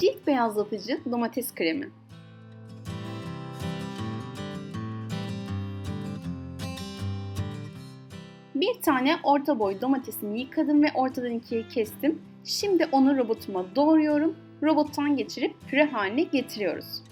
Cilt beyazlatıcı domates kremi. Bir tane orta boy domatesimi yıkadım ve ortadan ikiye kestim. Şimdi onu robotuma doğruyorum. Robottan geçirip püre haline getiriyoruz.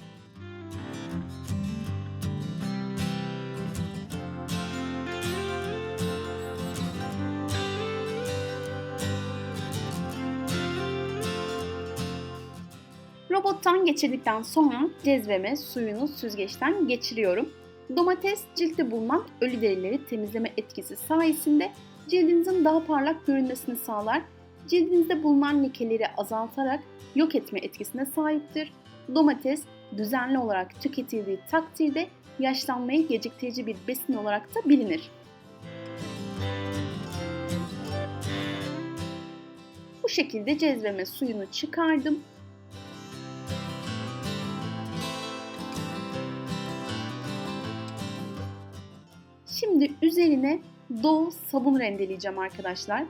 Robottan geçirdikten sonra cezveme suyunu süzgeçten geçiriyorum. Domates ciltte bulunan ölü derileri temizleme etkisi sayesinde cildinizin daha parlak görünmesini sağlar. Cildinizde bulunan lekeleri azaltarak yok etme etkisine sahiptir. Domates düzenli olarak tüketildiği takdirde yaşlanmayı geciktirici bir besin olarak da bilinir. Bu şekilde cezveme suyunu çıkardım. Şimdi üzerine Dove sabun rendeleyeceğim arkadaşlar.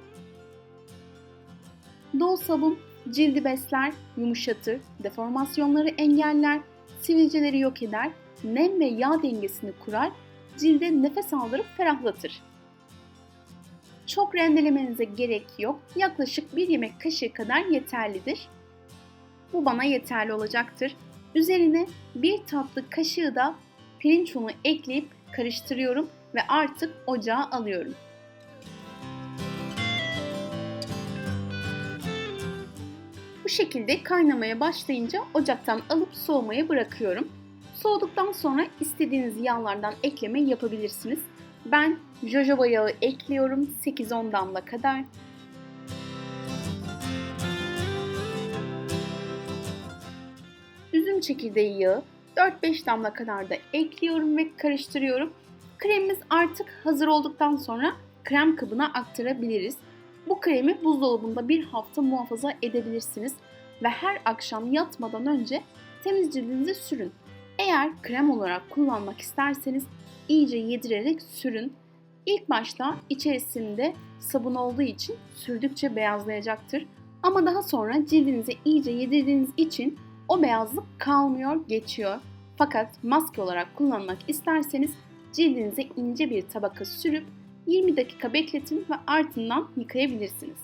Dove sabun cildi besler, yumuşatır, deformasyonları engeller, sivilceleri yok eder, nem ve yağ dengesini kurar, cilde nefes aldırıp ferahlatır. Çok rendelemenize gerek yok. Yaklaşık bir yemek kaşığı kadar yeterlidir. Bu bana yeterli olacaktır. Üzerine bir tatlı kaşığı da pirinç unu ekleyip karıştırıyorum ve artık ocağa alıyorum. Bu şekilde kaynamaya başlayınca ocaktan alıp soğumaya bırakıyorum. Soğuduktan sonra istediğiniz yağlardan ekleme yapabilirsiniz. Ben jojoba yağı ekliyorum 8-10 damla kadar. Üzüm çekirdeği yağı 4-5 damla kadar da ekliyorum ve karıştırıyorum. Kremimiz artık hazır olduktan sonra krem kabına aktarabiliriz. Bu kremi buzdolabında bir hafta muhafaza edebilirsiniz ve her akşam yatmadan önce temiz cildinize sürün. Eğer krem olarak kullanmak isterseniz iyice yedirerek sürün. İlk başta içerisinde sabun olduğu için sürdükçe beyazlayacaktır. Ama daha sonra cildinize iyice yedirdiğiniz için o beyazlık kalmıyor, geçiyor. Fakat maske olarak kullanmak isterseniz cildinize ince bir tabaka sürüp 20 dakika bekletin ve ardından yıkayabilirsiniz.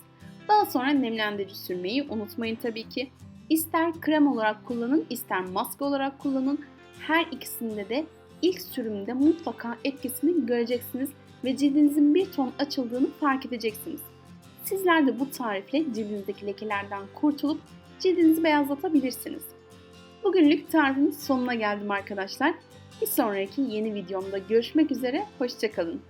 Daha sonra nemlendirici sürmeyi unutmayın tabii ki. İster krem olarak kullanın, ister maske olarak kullanın. Her ikisinde de ilk sürümde mutlaka etkisini göreceksiniz ve cildinizin bir ton açıldığını fark edeceksiniz. Sizler de bu tarifle cildinizdeki lekelerden kurtulup cildinizi beyazlatabilirsiniz. Bugünlük tarifimin sonuna geldim arkadaşlar. Bir sonraki yeni videomda görüşmek üzere, hoşçakalın.